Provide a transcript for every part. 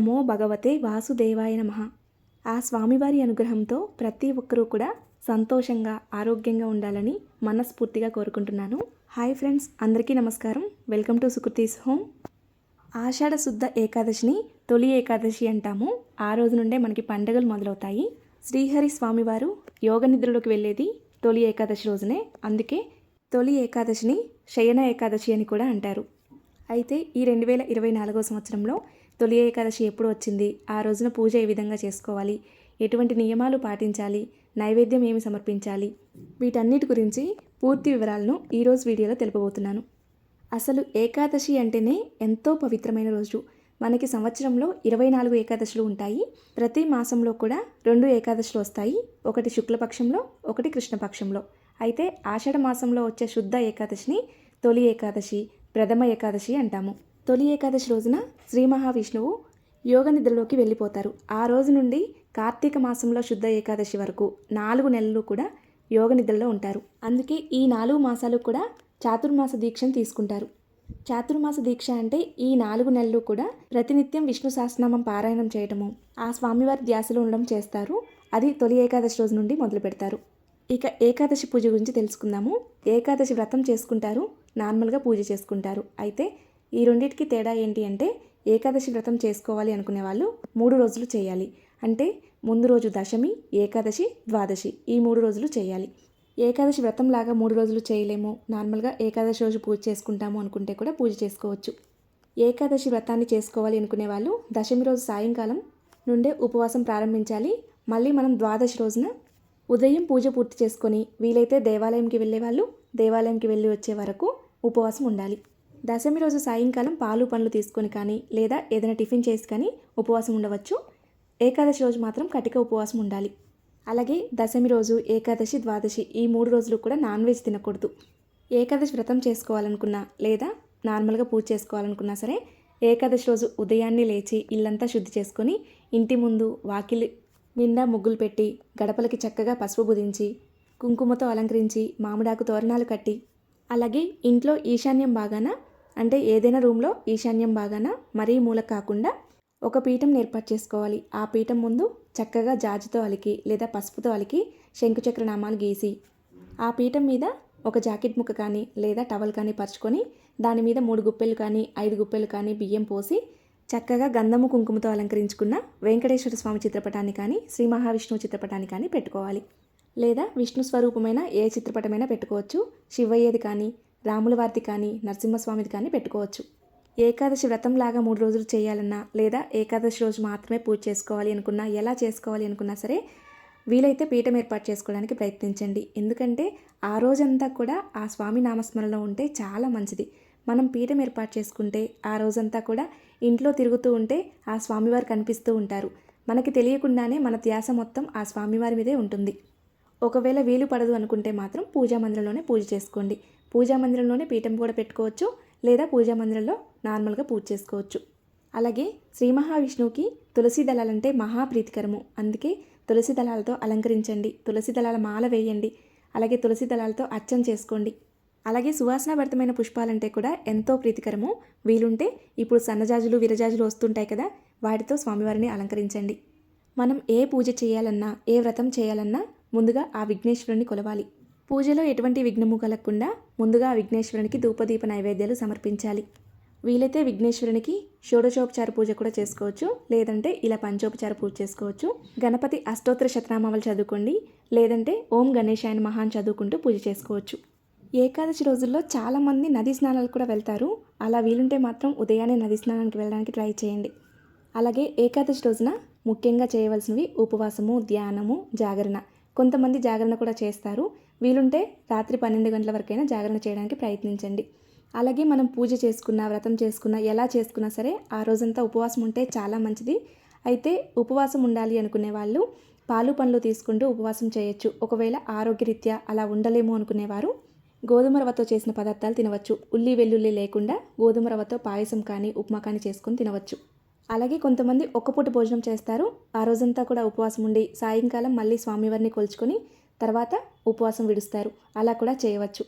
నమో భగవతే వాసుదేవాయ నమ. ఆ స్వామివారి అనుగ్రహంతో ప్రతి ఒక్కరూ కూడా సంతోషంగా ఆరోగ్యంగా ఉండాలని మనస్ఫూర్తిగా కోరుకుంటున్నాను. హాయ్ ఫ్రెండ్స్ అందరికీ నమస్కారం. Welcome to Sukruti's home. ఆషాఢ శుద్ధ ఏకాదశిని తొలి ఏకాదశి అంటాము. ఆ రోజు నుండే మనకి పండుగలు మొదలవుతాయి. శ్రీహరి స్వామివారు యోగ నిద్రలోకి వెళ్ళేది తొలి ఏకాదశి రోజునే. అందుకే తొలి ఏకాదశిని శయన ఏకాదశి అని కూడా అంటారు. అయితే ఈ రెండు వేల ఇరవై నాలుగో సంవత్సరంలో తొలి ఏకాదశి ఎప్పుడు వచ్చింది? ఆ రోజున పూజ ఏ విధంగా చేసుకోవాలి? ఎటువంటి నియమాలు పాటించాలి? నైవేద్యం ఏమి సమర్పించాలి? వీటన్నిటి గురించి పూర్తి వివరాలను ఈరోజు వీడియోలో తెలుపబోతున్నాను. అసలు ఏకాదశి అంటేనే ఎంతో పవిత్రమైన రోజు. మనకి సంవత్సరంలో ఇరవై నాలుగు ఏకాదశులు ఉంటాయి. ప్రతి మాసంలో కూడా రెండు ఏకాదశులు వస్తాయి. ఒకటి శుక్లపక్షంలో ఒకటి కృష్ణపక్షంలో. అయితే ఆషాఢ మాసంలో వచ్చే శుద్ధ ఏకాదశిని తొలి ఏకాదశి ప్రథమ ఏకాదశి అంటాము. తొలి ఏకాదశి రోజున శ్రీ మహావిష్ణువు యోగ నిద్రలోకి వెళ్ళిపోతారు. ఆ రోజు నుండి కార్తీక మాసంలో శుద్ధ ఏకాదశి వరకు నాలుగు నెలలు కూడా యోగ నిద్రలో ఉంటారు. అందుకే ఈ నాలుగు మాసాలు కూడా చాతుర్మాస దీక్షను తీసుకుంటారు. చాతుర్మాస దీక్ష అంటే ఈ నాలుగు నెలలు కూడా ప్రతినిత్యం విష్ణు సహస్రనామం పారాయణం చేయటము. ఆ స్వామివారి ధ్యాసలో ఉండడం చేస్తారు. అది తొలి ఏకాదశి రోజు నుండి మొదలు పెడతారు. ఇక ఏకాదశి పూజ గురించి తెలుసుకుందాము. ఏకాదశి వ్రతం చేసుకుంటారు. నార్మల్గా పూజ చేసుకుంటారు. అయితే ఈ రెండింటికి తేడా ఏంటి అంటే ఏకాదశి వ్రతం చేసుకోవాలి అనుకునే వాళ్ళు మూడు రోజులు చేయాలి. అంటే ముందు రోజు దశమి ఏకాదశి ద్వాదశి ఈ మూడు రోజులు చేయాలి. ఏకాదశి వ్రతం లాగా మూడు రోజులు చేయలేము. నార్మల్గా ఏకాదశి రోజు పూజ చేసుకుంటాము అనుకుంటే కూడా పూజ చేసుకోవచ్చు. ఏకాదశి వ్రతాన్ని చేసుకోవాలి అనుకునే వాళ్ళు దశమి రోజు సాయంకాలం నుండే ఉపవాసం ప్రారంభించాలి. మళ్ళీ మనం ద్వాదశి రోజున ఉదయం పూజ పూర్తి చేసుకొని వీలైతే దేవాలయంకి వెళ్ళే వాళ్ళు దేవాలయంకి వెళ్ళి వచ్చే వరకు ఉపవాసం ఉండాలి. దశమి రోజు సాయంకాలం పాలు పండ్లు తీసుకొని కానీ లేదా ఏదైనా టిఫిన్ చేసి కానీ ఉపవాసం ఉండవచ్చు. ఏకాదశి రోజు మాత్రం కటిక ఉపవాసం ఉండాలి. అలాగే దశమి రోజు ఏకాదశి ద్వాదశి ఈ మూడు రోజులు కూడా నాన్ వెజ్ తినకూడదు. ఏకాదశి వ్రతం చేసుకోవాలనుకున్నా లేదా నార్మల్గా పూజ చేసుకోవాలనుకున్నా సరే ఏకాదశి రోజు ఉదయాన్నే లేచి ఇల్లంతా శుద్ధి చేసుకొని ఇంటి ముందు వాకిలి నిండా ముగ్గులు పెట్టి గడపలకి చక్కగా పసుపు బుదించి కుంకుమతో అలంకరించి మామిడాకు తోరణాలు కట్టి అలాగే ఇంట్లో ఈశాన్యం బాగాన అంటే ఏదైనా రూమ్లో ఈశాన్యం భాగాన మరీ మూల కాకుండా ఒక పీఠం ఏర్పాటు చేసుకోవాలి. ఆ పీఠం ముందు చక్కగా జాజితో అలికి లేదా పసుపుతో అలికి శంకుచక్ర నామాలు గీసి ఆ పీఠం మీద ఒక జాకెట్ ముక్క కానీ లేదా టవల్ కానీ పరుచుకొని దాని మీద మూడు గుప్పెలు కానీ ఐదు గుప్పెలు కానీ బియ్యం పోసి చక్కగా గంధము కుంకుమతో అలంకరించుకున్న వెంకటేశ్వర స్వామి చిత్రపటాన్ని కానీ శ్రీ మహావిష్ణువు చిత్రపటాన్ని కానీ పెట్టుకోవాలి. లేదా విష్ణు స్వరూపమైన ఏ చిత్రపటమైనా పెట్టుకోవచ్చు. శివయ్యది కానీ రాముల వారిది కానీ నరసింహస్వామిది కానీ పెట్టుకోవచ్చు. ఏకాదశి వ్రతంలాగా మూడు రోజులు చేయాలన్నా లేదా ఏకాదశి రోజు మాత్రమే పూజ చేసుకోవాలి అనుకున్నా ఎలా చేసుకోవాలి అనుకున్నా సరే వీలైతే పీఠం ఏర్పాటు చేసుకోవడానికి ప్రయత్నించండి. ఎందుకంటే ఆ రోజంతా కూడా ఆ స్వామి నామస్మరణలో ఉంటే చాలా మంచిది. మనం పీఠం ఏర్పాటు చేసుకుంటే ఆ రోజంతా కూడా ఇంట్లో తిరుగుతూ ఉంటే ఆ స్వామివారు కనిపిస్తూ ఉంటారు. మనకి తెలియకుండానే మన ధ్యాస మొత్తం ఆ స్వామివారి మీదే ఉంటుంది. ఒకవేళ వీలు పడదు అనుకుంటే మాత్రం పూజా మందిరంలోనే పూజ చేసుకోండి. పూజా మందిరంలోనే పీఠం కూడా పెట్టుకోవచ్చు లేదా పూజా మందిరంలో నార్మల్గా పూజ చేసుకోవచ్చు. అలాగే శ్రీ మహావిష్ణువుకి తులసి దళాలంటే మహాప్రీతికరము అందుకే తులసి దళాలతో అలంకరించండి. తులసి దళాల మాల వేయండి. అలాగే తులసి దళాలతో అర్చన చేసుకోండి. అలాగే సువాసనాభరితమైన పుష్పాలంటే కూడా ఎంతో ప్రీతికరము. వీలుంటే ఇప్పుడు సన్నజాజులు విరజాజులు వస్తుంటాయి కదా వాటితో స్వామివారిని అలంకరించండి. మనం ఏ పూజ చేయాలన్నా ఏ వ్రతం చేయాలన్నా ముందుగా ఆ విఘ్నేశ్వరుని కొలవాలి. పూజలో ఎటువంటి విఘ్నము కలగకుండా ముందుగా విఘ్నేశ్వరునికి ధూపదీప నైవేద్యాలు సమర్పించాలి. వీలైతే విఘ్నేశ్వరునికి షోడశోపచార పూజ కూడా చేసుకోవచ్చు. లేదంటే ఇలా పంచోపచార పూజ చేసుకోవచ్చు. గణపతి అష్టోత్తర శతనామాలు చదువుకోండి. లేదంటే ఓం గణేశాయన మహాన్ చదువుకుంటూ పూజ చేసుకోవచ్చు. ఏకాదశి రోజుల్లో చాలామంది నదీ స్నానాలు కూడా వెళ్తారు. అలా వీలుంటే మాత్రం ఉదయాన్నే నదీ స్నానానికి వెళ్ళడానికి ట్రై చేయండి. అలాగే ఏకాదశి రోజున ముఖ్యంగా చేయవలసినవి ఉపవాసము ధ్యానము జాగరణ. కొంతమంది జాగరణ కూడా చేస్తారు. వీలుంటే రాత్రి పన్నెండు గంటల వరకైనా జాగరణ చేయడానికి ప్రయత్నించండి. అలాగే మనం పూజ చేసుకున్న వ్రతం చేసుకున్న ఎలా చేసుకున్నా సరే ఆ రోజంతా ఉపవాసం ఉంటే చాలా మంచిది. అయితే ఉపవాసం ఉండాలి అనుకునే వాళ్ళు పాలు పండ్లు తీసుకుంటూ ఉపవాసం చేయొచ్చు. ఒకవేళ ఆరోగ్యరీత్యా అలా ఉండలేము అనుకునేవారు గోధుమ రవ్వతో చేసిన పదార్థాలు తినవచ్చు. ఉల్లి వెల్లుల్లి లేకుండా గోధుమ రవ్వతో పాయసం కానీ ఉప్మా కానీ చేసుకొని తినవచ్చు. అలాగే కొంతమంది ఒక్కపూట భోజనం చేస్తారు. ఆ రోజంతా కూడా ఉపవాసం ఉండి సాయంకాలం మళ్ళీ స్వామివారిని కొలుచుకొని తర్వాత ఉపవాసం విడుస్తారు. అలా కూడా చేయవచ్చు.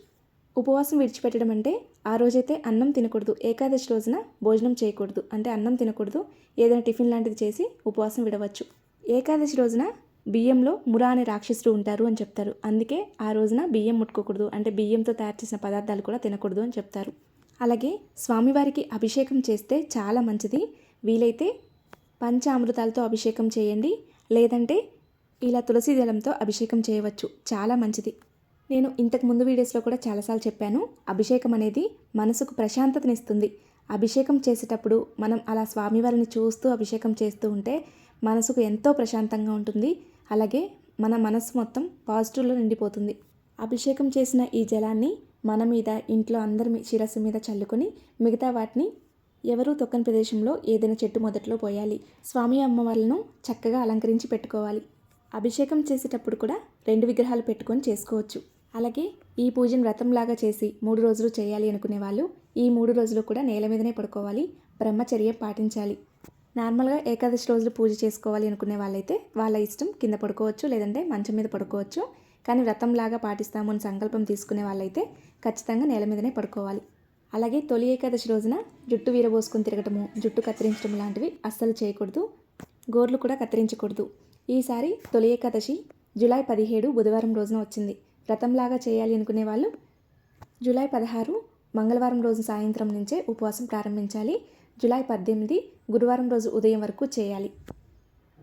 ఉపవాసం విడిచిపెట్టడం అంటే ఆ రోజైతే అన్నం తినకూడదు. ఏకాదశి రోజున భోజనం చేయకూడదు. అంటే అన్నం తినకూడదు. ఏదైనా టిఫిన్ లాంటిది చేసి ఉపవాసం విడవచ్చు. ఏకాదశి రోజున బియ్యంలో మురా అనే రాక్షసుడు ఉంటారు అని చెప్తారు. అందుకే ఆ రోజున బియ్యం ముట్టుకోకూడదు. అంటే బియ్యంతో తయారు చేసిన పదార్థాలు కూడా తినకూడదు అని చెప్తారు. అలాగే స్వామివారికి అభిషేకం చేస్తే చాలా మంచిది. వీలైతే పంచామృతాలతో అభిషేకం చేయండి. లేదంటే ఇలా తులసి దళంతో అభిషేకం చేయవచ్చు. చాలా మంచిది. నేను ఇంతకు ముందు వీడియోస్లో కూడా చాలాసార్లు చెప్పాను అభిషేకం అనేది మనసుకు ప్రశాంతతనిస్తుంది అభిషేకం చేసేటప్పుడు మనం అలా స్వామివారిని చూస్తూ అభిషేకం చేస్తూ ఉంటే మనసుకు ఎంతో ప్రశాంతంగా ఉంటుంది. అలాగే మన మనసు మొత్తం పాజిటివ్లో నిండిపోతుంది. అభిషేకం చేసిన ఈ జలాన్ని మన మీద ఇంట్లో అందరి మీ- శిరస్సు మీద చల్లుకొని మిగతా వాటిని ఎవరూ తొక్కని ప్రదేశంలో ఏదైనా చెట్టు మొదట్లో పోయాలి. స్వామి అమ్మవార్లను చక్కగా అలంకరించి పెట్టుకోవాలి. అభిషేకం చేసేటప్పుడు కూడా రెండు విగ్రహాలు పెట్టుకొని చేసుకోవచ్చు. అలాగే ఈ పూజను వ్రతంలాగా చేసి మూడు రోజులు చేయాలి అనుకునే వాళ్ళు ఈ మూడు రోజులు కూడా నేల మీదనే పడుకోవాలి బ్రహ్మచర్యం పాటించాలి. నార్మల్గా ఏకాదశి రోజులు పూజ చేసుకోవాలి అనుకునే వాళ్ళైతే వాళ్ళ ఇష్టం కింద పడుకోవచ్చు లేదంటే మంచం మీద పడుకోవచ్చు. కానీ వ్రతంలాగా పాటిస్తాము అని సంకల్పం తీసుకునే వాళ్ళైతే ఖచ్చితంగా నేల మీదనే పడుకోవాలి. అలాగే తొలి ఏకాదశి రోజున జుట్టు వీరబోసుకొని తిరగటము జుట్టు కత్తిరించడం లాంటివి అస్సలు చేయకూడదు. గోర్లు కూడా కత్తిరించకూడదు. ఈసారి తొలి ఏకాదశి జూలై పదిహేడు బుధవారం రోజున వచ్చింది. వ్రతంలాగా చేయాలి అనుకునే వాళ్ళు జూలై పదహారు మంగళవారం రోజు సాయంత్రం నుంచే ఉపవాసం ప్రారంభించాలి. జూలై పద్దెనిమిది గురువారం రోజు ఉదయం వరకు చేయాలి.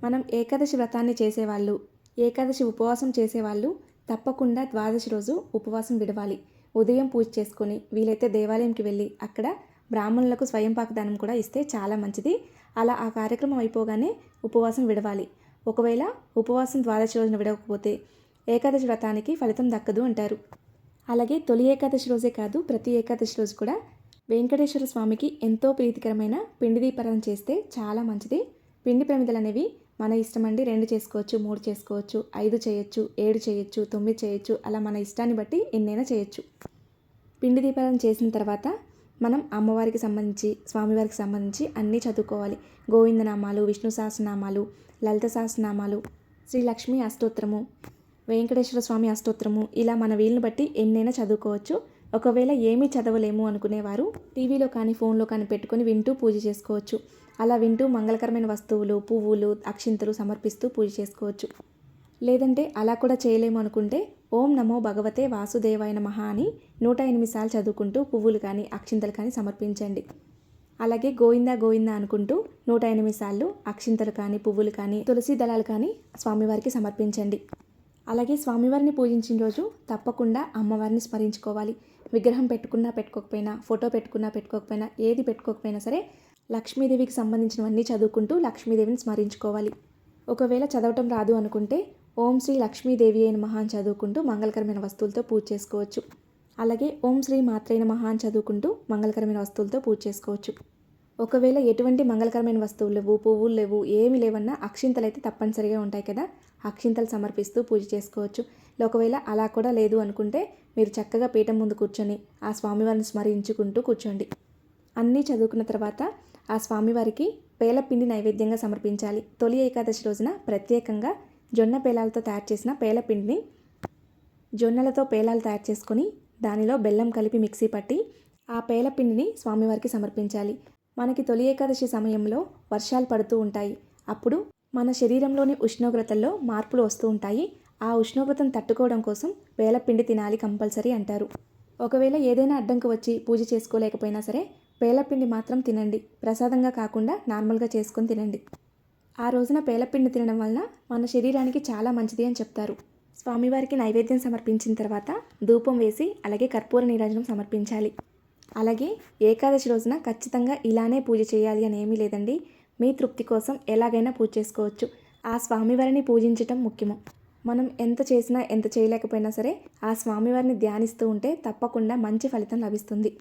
మనం ఏకాదశి వ్రతాన్ని చేసేవాళ్ళు ఏకాదశి ఉపవాసం చేసేవాళ్ళు తప్పకుండా ద్వాదశి రోజు ఉపవాసం విడవాలి. ఉదయం పూజ చేసుకొని వీలైతే దేవాలయంకి వెళ్ళి అక్కడ బ్రాహ్మణులకు స్వయంపాక దానం కూడా ఇస్తే చాలా మంచిది. అలా ఆ కార్యక్రమం అయిపోగానే ఉపవాసం విడవాలి. ఒకవేళ ఉపవాసం ద్వాదశి రోజున విడవకపోతే ఏకాదశి వ్రతానికి ఫలితం దక్కదు అంటారు. అలాగే తొలి ఏకాదశి రోజే కాదు ప్రతి ఏకాదశి రోజు కూడా వెంకటేశ్వర స్వామికి ఎంతో ప్రీతికరమైన పిండి దీపారాధన చేస్తే చాలా మంచిది. పిండి ప్రమిదలు అనేవి మన ఇష్టం అండి. రెండు చేసుకోవచ్చు మూడు చేసుకోవచ్చు ఐదు చేయొచ్చు ఏడు చేయొచ్చు తొమ్మిది చేయొచ్చు అలా మన ఇష్టాన్ని బట్టి ఎన్నైనా చేయొచ్చు. పిండి దీపారాధన చేసిన తర్వాత మనం అమ్మవారికి సంబంధించి స్వామివారికి సంబంధించి అన్నీ చదువుకోవాలి. గోవిందనామాలు విష్ణు సహస్రనామాలు లలిత సహస్రనామాలు శ్రీ లక్ష్మి అష్టోత్తరము వెంకటేశ్వర స్వామి అష్టోత్తరము ఇలా మన వీలుని బట్టి ఎన్నైనా చదువుకోవచ్చు. ఒకవేళ ఏమీ చదవలేము అనుకునేవారు టీవీలో కానీ ఫోన్లో కానీ పెట్టుకొని వింటూ పూజ చేసుకోవచ్చు. అలా వింటూ మంగళకరమైన వస్తువులు పువ్వులు అక్షింతలు సమర్పిస్తూ పూజ చేసుకోవచ్చు. లేదంటే అలా కూడా చేయలేము అనుకుంటే ఓం నమో భగవతే వాసుదేవాయ మహా అని నూట ఎనిమిది సార్లు చదువుకుంటూ పువ్వులు కానీ అక్షింతలు కానీ సమర్పించండి. అలాగే గోవిందా గోవిందా అనుకుంటూ నూట ఎనిమిది సార్లు అక్షింతలు కానీ పువ్వులు కానీ తులసి దళాలు కానీ స్వామివారికి సమర్పించండి. అలాగే స్వామివారిని పూజించిన రోజు తప్పకుండా అమ్మవారిని స్మరించుకోవాలి. విగ్రహం పెట్టుకున్నా పెట్టుకోకపోయినా ఫోటో పెట్టుకున్నా పెట్టుకోకపోయినా ఏది పెట్టుకోకపోయినా సరే లక్ష్మీదేవికి సంబంధించినవన్నీ చదువుకుంటూ లక్ష్మీదేవిని స్మరించుకోవాలి. ఒకవేళ చదవటం రాదు అనుకుంటే ఓం శ్రీ లక్ష్మీదేవి అయిన మహాన్ చదువుకుంటూ మంగళకరమైన వస్తువులతో పూజ చేసుకోవచ్చు. అలాగే ఓం శ్రీ మాత్రైన మహాన్ చదువుకుంటూ మంగళకరమైన వస్తువులతో పూజ చేసుకోవచ్చు. ఒకవేళ ఎటువంటి మంగళకరమైన వస్తువులు లేవు పువ్వులు లేవు ఏమి లేవన్నా అక్షింతలు అయితే తప్పనిసరిగా ఉంటాయి కదా. అక్షింతలు సమర్పిస్తూ పూజ చేసుకోవచ్చు. ఒకవేళ అలా కూడా లేదు అనుకుంటే మీరు చక్కగా పీఠం ముందు కూర్చొని ఆ స్వామివారిని స్మరించుకుంటూ కూర్చోండి. అన్నీ చదువుకున్న తర్వాత ఆ స్వామివారికి పేలపిండి నైవేద్యంగా సమర్పించాలి. తొలి ఏకాదశి రోజున ప్రత్యేకంగా జొన్న పేలాలతో తయారు చేసిన పేలపిండిని జొన్నలతో పేలాలు తయారు చేసుకొని దానిలో బెల్లం కలిపి మిక్సీ పట్టి ఆ పేలపిండిని స్వామివారికి సమర్పించాలి. మనకి తొలి ఏకాదశి సమయంలో వర్షాలు పడుతూ ఉంటాయి. అప్పుడు మన శరీరంలోని ఉష్ణోగ్రతల్లో మార్పులు వస్తూ ఉంటాయి. ఆ ఉష్ణోగ్రతను తట్టుకోవడం కోసం పేలపిండి తినాలి కంపల్సరీ అంటారు. ఒకవేళ ఏదైనా అడ్డంకి వచ్చి పూజ చేసుకోలేకపోయినా సరే పేలపిండి మాత్రం తినండి. ప్రసాదంగా కాకుండా నార్మల్గా చేసుకొని తినండి. ఆ రోజున పేలపిండి తినడం వలన మన శరీరానికి చాలా మంచిది అని చెప్తారు. స్వామివారికి నైవేద్యం సమర్పించిన తర్వాత ధూపం వేసి అలాగే కర్పూర నీరాజనం సమర్పించాలి. అలాగే ఏకాదశి రోజున ఖచ్చితంగా ఇలానే పూజ చేయాలి అని ఏమీ లేదండి. మీ తృప్తి కోసం ఎలాగైనా పూజ చేసుకోవచ్చు. ఆ స్వామివారిని పూజించటం ముఖ్యము. మనం ఎంత చేసినా ఎంత చేయలేకపోయినా సరే ఆ స్వామివారిని ధ్యానిస్తూ ఉంటే తప్పకుండా మంచి ఫలితం లభిస్తుంది.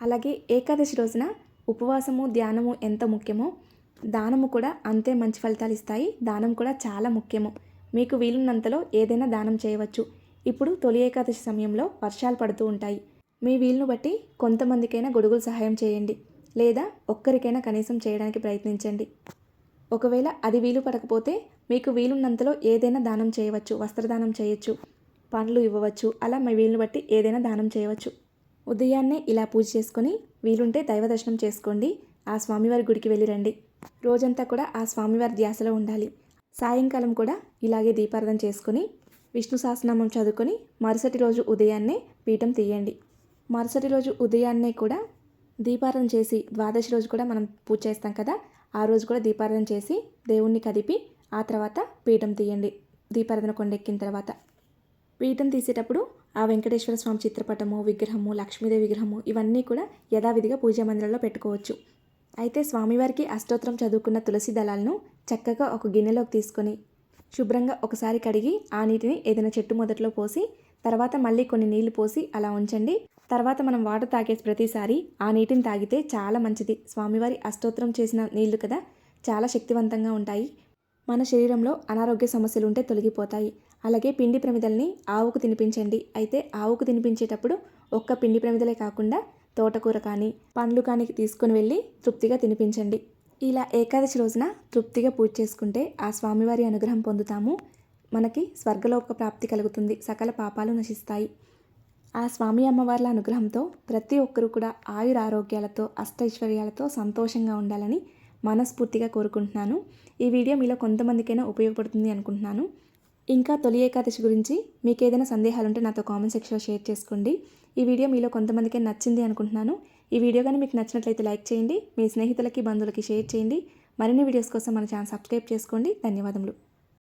అలాగే ఏకాదశి రోజున ఉపవాసము ధ్యానము ఎంత ముఖ్యమో దానము కూడా అంతే మంచి ఫలితాలు ఇస్తాయి. దానం కూడా చాలా ముఖ్యము. మీకు వీలున్నంతలో ఏదైనా దానం చేయవచ్చు. ఇప్పుడు తొలి ఏకాదశి సమయంలో వర్షాలు పడుతూ ఉంటాయి. మీ వీలును బట్టి కొంతమందికైనా గొడుగులు సహాయం చేయండి. లేదా ఒక్కరికైనా కనీసం చేయడానికి ప్రయత్నించండి. ఒకవేళ అది వీలు పడకపోతే మీకు వీలున్నంతలో ఏదైనా దానం చేయవచ్చు. వస్త్రదానం చేయొచ్చు. పండ్లు ఇవ్వవచ్చు. అలా మీ వీలును బట్టి ఏదైనా దానం చేయవచ్చు. ఉదయాన్నే ఇలా పూజ చేసుకొని వీలుంటే దైవ దర్శనం చేసుకోండి. ఆ స్వామివారి గుడికి వెళ్ళి రండి. రోజంతా కూడా ఆ స్వామివారి ధ్యాసలో ఉండాలి. సాయంకాలం కూడా ఇలాగే దీపార్థం చేసుకొని విష్ణు సహస్రనామం చదువుకొని మరుసటి రోజు ఉదయాన్నే పీఠం తీయండి. మరుసటి రోజు ఉదయాన్నే కూడా దీపారాధన చేసి ద్వాదశి రోజు కూడా మనం పూజ చేస్తాం కదా ఆ రోజు కూడా దీపారాధన చేసి దేవుణ్ణి కదిపి ఆ తర్వాత పీఠం తీయండి. దీపారాధన కొండెక్కిన తర్వాత. పీఠం తీసేటప్పుడు ఆ వెంకటేశ్వర స్వామి చిత్రపటము విగ్రహము లక్ష్మీదేవి విగ్రహము ఇవన్నీ కూడా యథావిధిగా పూజా మందిరంలో పెట్టుకోవచ్చు. అయితే స్వామివారికి అష్టోత్తరం చదువుకున్న తులసి దళాలను చక్కగా ఒక గిన్నెలోకి తీసుకొని శుభ్రంగా ఒకసారి కడిగి ఆ నీటిని ఏదైనా చెట్టు మొదట్లో పోసి తర్వాత మళ్ళీ కొన్ని నీళ్ళు పోసి అలా ఉంచండి. తర్వాత మనం వాటర్ తాగేసి ప్రతిసారి ఆ నీటిని తాగితే చాలా మంచిది. స్వామివారి అష్టోత్తరం చేసిన నీళ్ళు కదా చాలా శక్తివంతంగా ఉంటాయి. మన శరీరంలో అనారోగ్య సమస్యలు ఉంటే తొలగిపోతాయి. అలాగే పిండి ప్రమిదల్ని ఆవుకు తినిపించండి. అయితే ఆవుకు తినిపించేటప్పుడు ఒక్క పిండి ప్రమిదలే కాకుండా తోటకూర కానీ పండ్లు కానీ తీసుకొని వెళ్ళి తృప్తిగా తినిపించండి. ఇలా ఏకాదశి రోజున తృప్తిగా పూజ చేసుకుంటే ఆ స్వామివారి అనుగ్రహం పొందుతాము. మనకి స్వర్గలోక ప్రాప్తి కలుగుతుంది. సకల పాపాలు నశిస్తాయి. ఆ స్వామి అమ్మవార్ల అనుగ్రహంతో ప్రతి ఒక్కరూ కూడా ఆయుర ఆరోగ్యాలతో అష్టైశ్వర్యాలతో సంతోషంగా ఉండాలని మనస్ఫూర్తిగా కోరుకుంటున్నాను. ఈ వీడియో మీలో కొంతమందికైనా ఉపయోగపడుతుంది అనుకుంటున్నాను. ఇంకా తొలి ఏకాదశి గురించి మీకు ఏదైనా సందేహాలు ఉంటే నాతో కామెంట్ సెక్షన్లో షేర్ చేసుకోండి. ఈ వీడియో మీలో కొంతమందికి నచ్చింది అనుకుంటున్నాను. ఈ వీడియో కానీ మీకు నచ్చినట్లయితే లైక్ చేయండి. మీ స్నేహితులకి బంధువులకి షేర్ చేయండి. మరిన్ని వీడియోస్ కోసం మన ఛానల్ సబ్స్క్రైబ్ చేసుకోండి. ధన్యవాదములు.